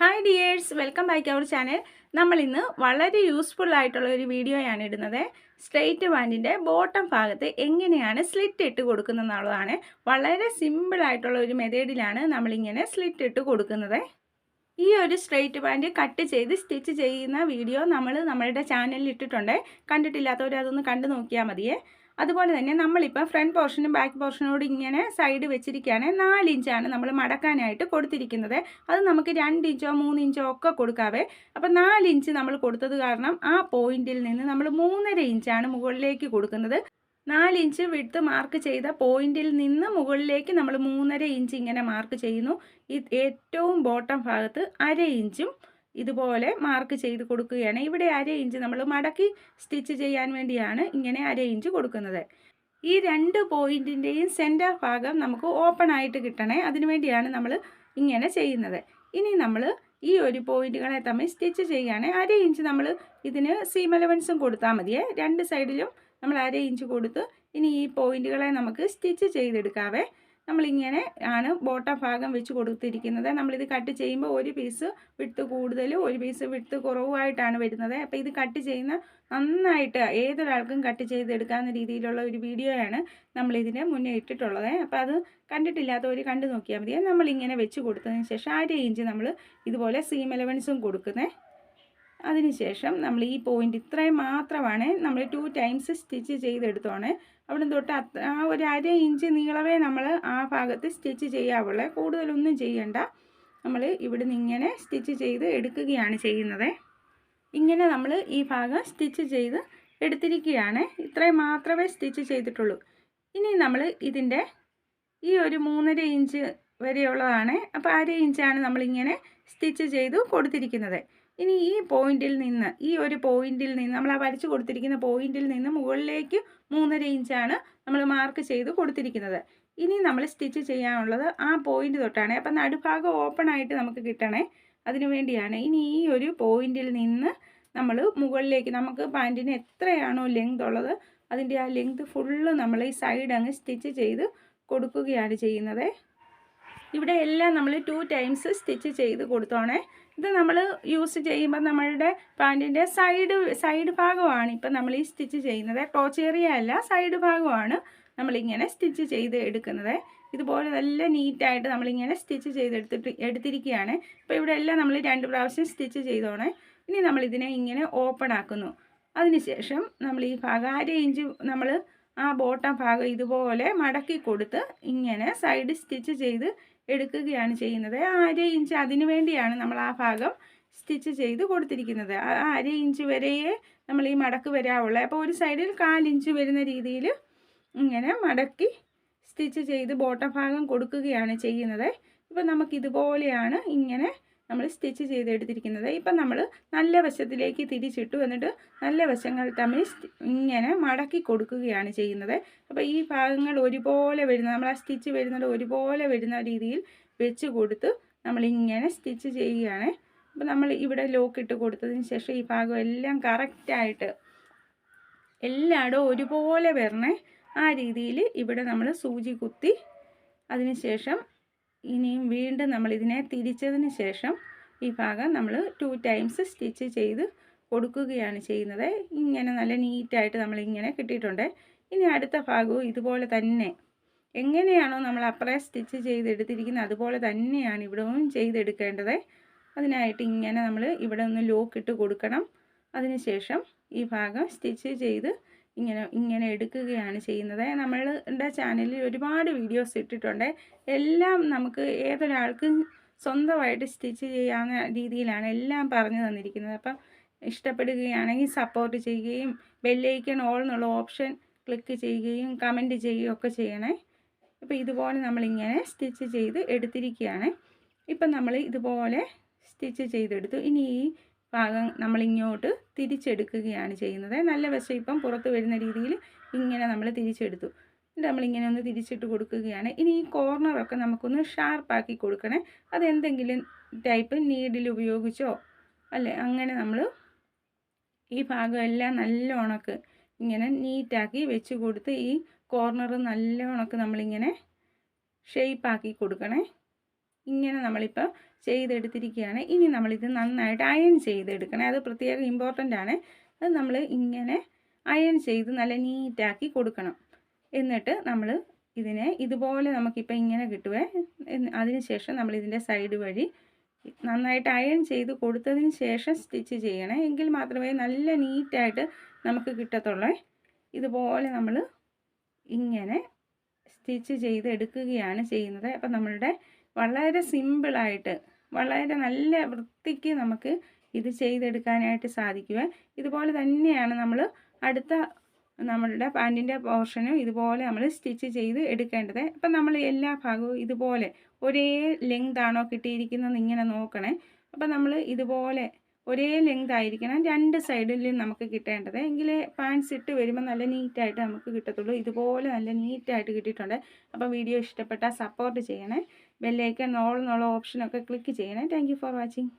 Hi dears welcome back our channel നമ്മൾ ഇന്ന് വളരെ യൂസ്ഫുൾ ആയിട്ടുള്ള ഒരു വീഡിയോയാണ് ഇടുന്നത്. സ്ട്രെയിറ്റ് പാന്റിന്റെ ബോട്ടം ഭാഗത്ത് എങ്ങനെയാണ് സ്ലിറ്റ് ഇട്ട് കൊടുക്കുന്നത് എന്നുള്ളതാണ്. വളരെ സിമ്പിൾ ആയിട്ടുള്ള ഒരു മെത്തേഡിലാണ് നമ്മളിങ്ങനെ സ്ലിറ്റ് ഇട്ട് കൊടുക്കുന്നത്. ഈ ഒരു സ്ട്രെയിറ്റ് പാന്റ് കട്ട് ചെയ്ത് സ്റ്റിച്ച് ചെയ്യുന്ന വീഡിയോ നമ്മൾ നമ്മളുടെ ചാനലിൽ ഇട്ടിട്ടുണ്ട്. കണ്ടിട്ടില്ലാത്തവർ അതൊന്ന് കണ്ടു നോക്കിയാൽ മതിയേ. അതുപോലെ തന്നെ നമ്മളിപ്പോൾ ഫ്രണ്ട് പോർഷനും ബാക്ക് പോർഷനോട് ഇങ്ങനെ സൈഡ് വെച്ചിരിക്കുകയാണ്. നാല് ഇഞ്ചാണ് നമ്മൾ മടക്കാനായിട്ട് കൊടുത്തിരിക്കുന്നത്. അത് നമുക്ക് രണ്ട് ഇഞ്ചോ മൂന്ന് ഇഞ്ചോ ഒക്കെ കൊടുക്കാവേ. അപ്പോൾ നാല് ഇഞ്ച് നമ്മൾ കൊടുത്തത് കാരണം ആ പോയിന്റിൽ നിന്ന് നമ്മൾ മൂന്നര ഇഞ്ചാണ് മുകളിലേക്ക് കൊടുക്കുന്നത്. നാല് ഇഞ്ച് വിട്ട് മാർക്ക് ചെയ്ത പോയിന്റിൽ നിന്ന് മുകളിലേക്ക് നമ്മൾ മൂന്നര ഇഞ്ച് ഇങ്ങനെ മാർക്ക് ചെയ്യുന്നു. ഏറ്റവും ബോട്ടം ഭാഗത്ത് അര ഇഞ്ചും ഇതുപോലെ മാർക്ക് ചെയ്ത് കൊടുക്കുകയാണ്. ഇവിടെ അര ഇഞ്ച് നമ്മൾ മടക്കി സ്റ്റിച്ച് ചെയ്യാൻ വേണ്ടിയാണ് ഇങ്ങനെ അര ഇഞ്ച് കൊടുക്കുന്നത്. ഈ രണ്ട് പോയിന്റിന്റെയും സെന്റർ ഭാഗം നമുക്ക് ഓപ്പൺ ആയിട്ട് കിട്ടണേ. അതിനുവേണ്ടിയാണ് നമ്മൾ ഇങ്ങനെ ചെയ്യുന്നത്. ഇനി നമ്മൾ ഈ ഒരു പോയിന്റുകളെ തമ്മിൽ സ്റ്റിച്ച് ചെയ്യുകയാണ്. അര ഇഞ്ച് നമ്മൾ ഇതിന് സീം അലവൻസും കൊടുത്താൽ മതിയേ. രണ്ട് സൈഡിലും നമ്മൾ അര ഇഞ്ച് കൊടുത്ത് ഇനി ഈ പോയിന്റുകളെ നമുക്ക് സ്റ്റിച്ച് ചെയ്തെടുക്കാവേ. നമ്മളിങ്ങനെ ആണ് ബോട്ടം ഭാഗം വെച്ച് കൊടുത്തിരിക്കുന്നത്. നമ്മളിത് കട്ട് ചെയ്യുമ്പോൾ ഒരു പീസ് വിട്ട് കൂടുതലും ഒരു പീസ് വിട്ട് കുറവുമായിട്ടാണ് വരുന്നത്. അപ്പോൾ ഇത് കട്ട് ചെയ്യുന്ന നന്നായിട്ട് ഏതൊരാൾക്കും കട്ട് ചെയ്തെടുക്കാവുന്ന രീതിയിലുള്ള ഒരു വീഡിയോയാണ് നമ്മളിതിന് മുന്നേ ഇട്ടിട്ടുള്ളത്. അപ്പോൾ അത് കണ്ടിട്ടില്ലാത്തവർ കണ്ടു നോക്കിയാൽ മതി. നമ്മളിങ്ങനെ വെച്ച് കൊടുത്തതിന് ശേഷം അര ഇഞ്ച് നമ്മൾ ഇതുപോലെ സീം എലവൻസും കൊടുക്കുന്നത് അതിനുശേഷം നമ്മൾ ഈ പോയിന്റ് ഇത്രയും മാത്രമാണ് നമ്മൾ ടു ടൈംസ് സ്റ്റിച്ച് ചെയ്തെടുത്തോണേ അവിടെ തൊട്ട് അത്ര ആ ഒരു അര ഇഞ്ച് നീളവേ നമ്മൾ ആ ഭാഗത്ത് സ്റ്റിച്ച് ചെയ്യാവുള്ളൂ കൂടുതലൊന്നും ചെയ്യണ്ട. നമ്മൾ ഇവിടെ നിന്ന് ഇങ്ങനെ സ്റ്റിച്ച് ചെയ്ത് എടുക്കുകയാണ് ചെയ്യുന്നത്. ഇങ്ങനെ നമ്മൾ ഈ ഭാഗം സ്റ്റിച്ച് ചെയ്ത് എടുത്തിരിക്കുകയാണ്. ഇത്രയും മാത്രമേ സ്റ്റിച്ച് ചെയ്തിട്ടുള്ളൂ. ഇനി നമ്മൾ ഇതിന്റെ ഈ ഒരു മൂന്നര ഇഞ്ച് വരെയുള്ളതാണ്. അപ്പോൾ അര ഇഞ്ചാണ് നമ്മളിങ്ങനെ സ്റ്റിച്ച് ചെയ്ത് കൊടുത്തിരിക്കുന്നത്. ഇനി ഈ പോയിന്റിൽ നിന്ന് ഈ ഒരു പോയിന്റിൽ നിന്ന് നമ്മൾ ആ വരച്ച് കൊടുത്തിരിക്കുന്ന പോയിന്റിൽ നിന്ന് മുകളിലേക്ക് മൂന്നര ഇഞ്ചാണ് നമ്മൾ മാർക്ക് ചെയ്ത് കൊടുത്തിരിക്കുന്നത്. ഇനി നമ്മൾ സ്റ്റിച്ച് ചെയ്യാനുള്ളത് ആ പോയിന്റ് തൊട്ടാണ്. അപ്പം നടുഭാഗം ഓപ്പൺ ആയിട്ട് നമുക്ക് കിട്ടണേ അതിനു വേണ്ടിയാണ്. ഇനി ഈ ഒരു പോയിന്റിൽ നിന്ന് നമ്മൾ മുകളിലേക്ക് നമുക്ക് പാന്റിന് എത്രയാണോ ലെങ്ത് ഉള്ളത് അതിന്റെ ആ ലെങ്ത് ഫുള്ള് നമ്മൾ ഈ സൈഡ് അങ്ങ് സ്റ്റിച്ച് ചെയ്ത് കൊടുക്കുകയാണ് ചെയ്യുന്നത്. ഇവിടെ എല്ലാം നമ്മൾ ടു ടൈംസ് സ്റ്റിച്ച് ചെയ്ത് കൊടുത്തോണേ. ഇത് നമ്മൾ യൂസ് ചെയ്യുമ്പോൾ നമ്മളുടെ പാന്റിന്റെ സൈഡ് സൈഡ് ഭാഗമാണ്. ഇപ്പം നമ്മൾ ഈ സ്റ്റിച്ച് ചെയ്യുന്നത് ടോച്ച് ഏരിയ അല്ല സൈഡ് ഭാഗമാണ് നമ്മളിങ്ങനെ സ്റ്റിച്ച് ചെയ്ത് എടുക്കുന്നത്. ഇതുപോലെ നല്ല നീറ്റായിട്ട് നമ്മളിങ്ങനെ സ്റ്റിച്ച് ചെയ്തെടുത്തിട്ട് എടുത്തിരിക്കുകയാണ്. ഇപ്പോൾ ഇവിടെ എല്ലാം നമ്മൾ രണ്ട് പ്രാവശ്യം സ്റ്റിച്ച് ചെയ്തോണേ. ഇനി നമ്മളിതിനെ ഇങ്ങനെ ഓപ്പൺ ആക്കുന്നു. അതിനുശേഷം നമ്മൾ ഈ ഭാഗം അര ഇഞ്ച് നമ്മൾ ആ ബോട്ടം ഭാഗം ഇതുപോലെ മടക്കി കൊടുത്ത് ഇങ്ങനെ സൈഡ് സ്റ്റിച്ച് ചെയ്ത് എടുക്കുകയാണ് ചെയ്യുന്നത്. ആ അര ഇഞ്ച് അതിനു വേണ്ടിയാണ് നമ്മൾ ആ ഭാഗം സ്റ്റിച്ച് ചെയ്ത് കൊടുത്തിരിക്കുന്നത്. ആ അര ഇഞ്ച് വരെയേ നമ്മൾ ഈ മടക്ക് വരാവുള്ളൂ. അപ്പോൾ ഒരു സൈഡിൽ കാലിഞ്ച് വരുന്ന രീതിയിൽ ഇങ്ങനെ മടക്കി സ്റ്റിച്ച് ചെയ്ത് ബോട്ടം ഭാഗം കൊടുക്കുകയാണ് ചെയ്യുന്നത്. ഇപ്പം നമുക്കിതുപോലെയാണ് ഇങ്ങനെ നമ്മൾ സ്റ്റിച്ച് ചെയ്തെടുത്തിരിക്കുന്നത്. ഇപ്പം നമ്മൾ നല്ല വശത്തിലേക്ക് തിരിച്ചിട്ടു എന്നിട്ട് നല്ല വശങ്ങൾ തമ്മിൽ ഇങ്ങനെ മടക്കി കൊടുക്കുകയാണ് ചെയ്യുന്നത്. അപ്പോൾ ഈ ഭാഗങ്ങൾ ഒരുപോലെ വരുന്ന നമ്മൾ ആ സ്റ്റിച്ച് വരുന്നത് ഒരുപോലെ വരുന്ന രീതിയിൽ വെച്ച് കൊടുത്ത് നമ്മളിങ്ങനെ സ്റ്റിച്ച് ചെയ്യുകയാണ്. അപ്പോൾ നമ്മൾ ഇവിടെ ലോക്ക് ഇട്ട് കൊടുത്തതിന് ശേഷം ഈ ഭാഗം എല്ലാം കറക്റ്റായിട്ട് എല്ലായിടും ഒരുപോലെ വരണേ ആ രീതിയിൽ ഇവിടെ നമ്മൾ സൂചി കുത്തി അതിന് ശേഷം ഇനിയും വീണ്ടും നമ്മൾ ഇതിനെ തിരിച്ചതിന് ശേഷം ഈ ഭാഗം നമ്മൾ ടു ടൈംസ് സ്റ്റിച്ച് ചെയ്ത് കൊടുക്കുകയാണ് ചെയ്യുന്നത്. ഇങ്ങനെ നല്ല നീറ്റായിട്ട് നമ്മളിങ്ങനെ കിട്ടിയിട്ടുണ്ട്. ഇനി അടുത്ത ഭാഗവും ഇതുപോലെ തന്നെ. എങ്ങനെയാണോ നമ്മൾ അപ്പറേ സ്റ്റിച്ച് ചെയ്തെടുത്തിരിക്കുന്നത് അതുപോലെ തന്നെയാണ് ഇവിടവും ചെയ്തെടുക്കേണ്ടത്. അതിനായിട്ട് ഇങ്ങനെ നമ്മൾ ഇവിടെ ഒന്ന് ലോക്ക് ഇട്ട് കൊടുക്കണം. അതിനുശേഷം ഈ ഭാഗം സ്റ്റിച്ച് ചെയ്ത് ഇങ്ങനെ ഇങ്ങനെ എടുക്കുകയാണ് ചെയ്യുന്നത്. നമ്മളുടെ ചാനലിൽ ഒരുപാട് വീഡിയോസ് ഇട്ടിട്ടുണ്ട്. എല്ലാം നമുക്ക് ഏതൊരാൾക്കും സ്വന്തമായിട്ട് സ്റ്റിച്ച് ചെയ്യാവുന്ന രീതിയിലാണ് എല്ലാം പറഞ്ഞു തന്നിരിക്കുന്നത്. അപ്പം ഇഷ്ടപ്പെടുകയാണെങ്കിൽ സപ്പോർട്ട് ചെയ്യുകയും ബെല്ലൈക്കൺ ഓൾ എന്നുള്ള ഓപ്ഷൻ ക്ലിക്ക് ചെയ്യുകയും കമന്റ് ചെയ്യുകയും ഒക്കെ ചെയ്യണേ. അപ്പോൾ ഇതുപോലെ നമ്മളിങ്ങനെ സ്റ്റിച്ച് ചെയ്ത് എടുത്തിരിക്കുകയാണ്. ഇപ്പം നമ്മൾ ഇതുപോലെ സ്റ്റിച്ച് ചെയ്തെടുത്തു. ഇനി ഈ ഭാഗം നമ്മളിങ്ങോട്ട് തിരിച്ചെടുക്കുകയാണ് ചെയ്യുന്നത്. നല്ല വശം ഇപ്പം പുറത്ത് വരുന്ന രീതിയിൽ ഇങ്ങനെ നമ്മൾ തിരിച്ചെടുത്തു. എന്നിട്ട് നമ്മളിങ്ങനെ ഒന്ന് തിരിച്ചിട്ട് കൊടുക്കുകയാണ്. ഇനി ഈ കോർണറൊക്കെ നമുക്കൊന്ന് ഷാർപ്പാക്കി കൊടുക്കണേ. അതെന്തെങ്കിലും ടൈപ്പ് നീഡിൽ ഉപയോഗിച്ചോ? അല്ലേ അങ്ങനെ നമ്മൾ ഈ ഭാഗം എല്ലാം നല്ല ഉണക്ക് ഇങ്ങനെ നീറ്റാക്കി വെച്ച് കൊടുത്ത് ഈ കോർണർ നല്ല ഉണക്ക് നമ്മളിങ്ങനെ ഷേപ്പാക്കി കൊടുക്കണേ. ഇങ്ങനെ നമ്മളിപ്പോൾ ചെയ്തെടുത്തിരിക്കുകയാണ്. ഇനി നമ്മളിത് നന്നായിട്ട് അയൺ ചെയ്തെടുക്കണം. അത് പ്രത്യേകം ഇമ്പോർട്ടന്റ് ആണ്. അത് നമ്മൾ ഇങ്ങനെ അയൺ ചെയ്ത് നല്ല നീറ്റാക്കി കൊടുക്കണം. എന്നിട്ട് നമ്മൾ ഇതിനെ ഇതുപോലെ നമുക്കിപ്പോൾ ഇങ്ങനെ കിട്ടുവേ. അതിനുശേഷം അതിന് ശേഷം നമ്മൾ ഇതിന്റെ സൈഡ് വഴി നന്നായിട്ട് അയൺ ചെയ്ത് കൊടുത്തതിന് ശേഷം സ്റ്റിച്ച് ചെയ്യണേ. എങ്കിൽ മാത്രമേ നല്ല നീറ്റായിട്ട് നമുക്ക് കിട്ടത്തുള്ളേ. ഇതുപോലെ നമ്മൾ ഇങ്ങനെ സ്റ്റിച്ച് ചെയ്ത് എടുക്കുകയാണ് ചെയ്യുന്നത്. അപ്പം നമ്മളുടെ വളരെ സിമ്പിളായിട്ട് വളരെ നല്ല വൃത്തിക്ക് നമുക്ക് ഇത് ചെയ്തെടുക്കാനായിട്ട് സാധിക്കുക. ഇതുപോലെ തന്നെയാണ് നമ്മൾ അടുത്ത നമ്മളുടെ പാന്റിന്റെ പോർഷനും ഇതുപോലെ നമ്മൾ സ്റ്റിച്ച് ചെയ്ത് എടുക്കേണ്ടത്. അപ്പം നമ്മൾ എല്ലാ ഭാഗവും ഇതുപോലെ ഒരേ ലെങ്ത് ആണോ കിട്ടിയിരിക്കുന്നത് ഇങ്ങനെ നോക്കണേ. അപ്പം നമ്മൾ ഇതുപോലെ ഒരേ ലെങ്ത് ആയിരിക്കണം രണ്ട് സൈഡിലും നമുക്ക് കിട്ടേണ്ടത്. എങ്കിലേ പാൻസ് ഇട്ട് വരുമ്പോൾ നല്ല നീറ്റായിട്ട് നമുക്ക് കിട്ടത്തുള്ളൂ. ഇതുപോലെ നല്ല നീറ്റായിട്ട് കിട്ടിയിട്ടുണ്ട്. അപ്പോൾ വീഡിയോ ഇഷ്ടപ്പെട്ടാൽ സപ്പോർട്ട് ചെയ്യണേ. ബെല്ലൈക്കൺ ഓൾ എന്നുള്ള ഓപ്ഷനൊക്കെ ക്ലിക്ക് ചെയ്യണേ. Thank for watching